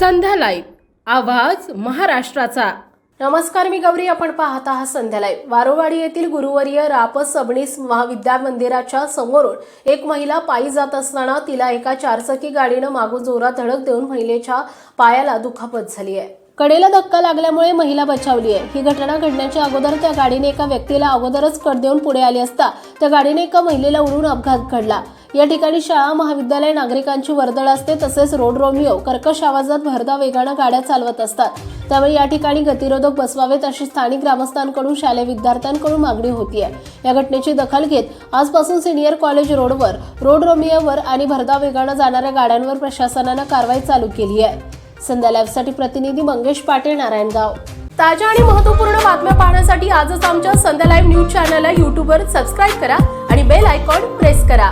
संध्या live आवाज महाराष्ट्राचा. नमस्कार मी गौरी. आपण पाहत आहात संध्या लाईव्ह वारोवाडी येथील गुरुवर्य रापस सबनीस महाविद्या मंदिराच्या समोरून एक महिला पायी जात असताना तिला एका चारचाकी गाडीनं मागून जोरात धडक देऊन महिलेच्या पायाला दुखापत झाली आहे. कडेला धक्का लागल्यामुळे महिला बचावली आहे. ही घटना घडण्याच्या अगोदर त्या गाडीने एका व्यक्तीला अगोदरच कट देऊन पुढे आली असता त्या गाडीने एका महिलेला उडून अपघात घडला. या ठिकाणी शाळा महाविद्यालय नागरिकांची वर्दळ असते तसेच रोड रोमिओ कर्कश आवाजात भरदा वेगानं गाड्या चालवत असतात. त्यामुळे या ठिकाणी गतिरोधक बसवावेत अशी स्थानिक ग्रामस्थांकडून शालेय विद्यार्थ्यांकडून मागणी होती आहे या घटनेची दखल घेत आजपासून सिनियर कॉलेज रोडवर रोड रोमिओवर आणि भरदा वेगानं जाणाऱ्या गाड्यांवर प्रशासनानं कारवाई चालू केली आहे संध्या लाईव्हसाठी प्रतिनिधी मंगेश पाटील नारायणगाव. ताज्या आणि महत्त्वपूर्ण बातम्या पाहण्यासाठी आजच आमच्या संध्या लाईव्ह न्यूज चॅनलला यूट्यूबवर सबस्क्राईब करा आणि बेल आयकॉन प्रेस करा.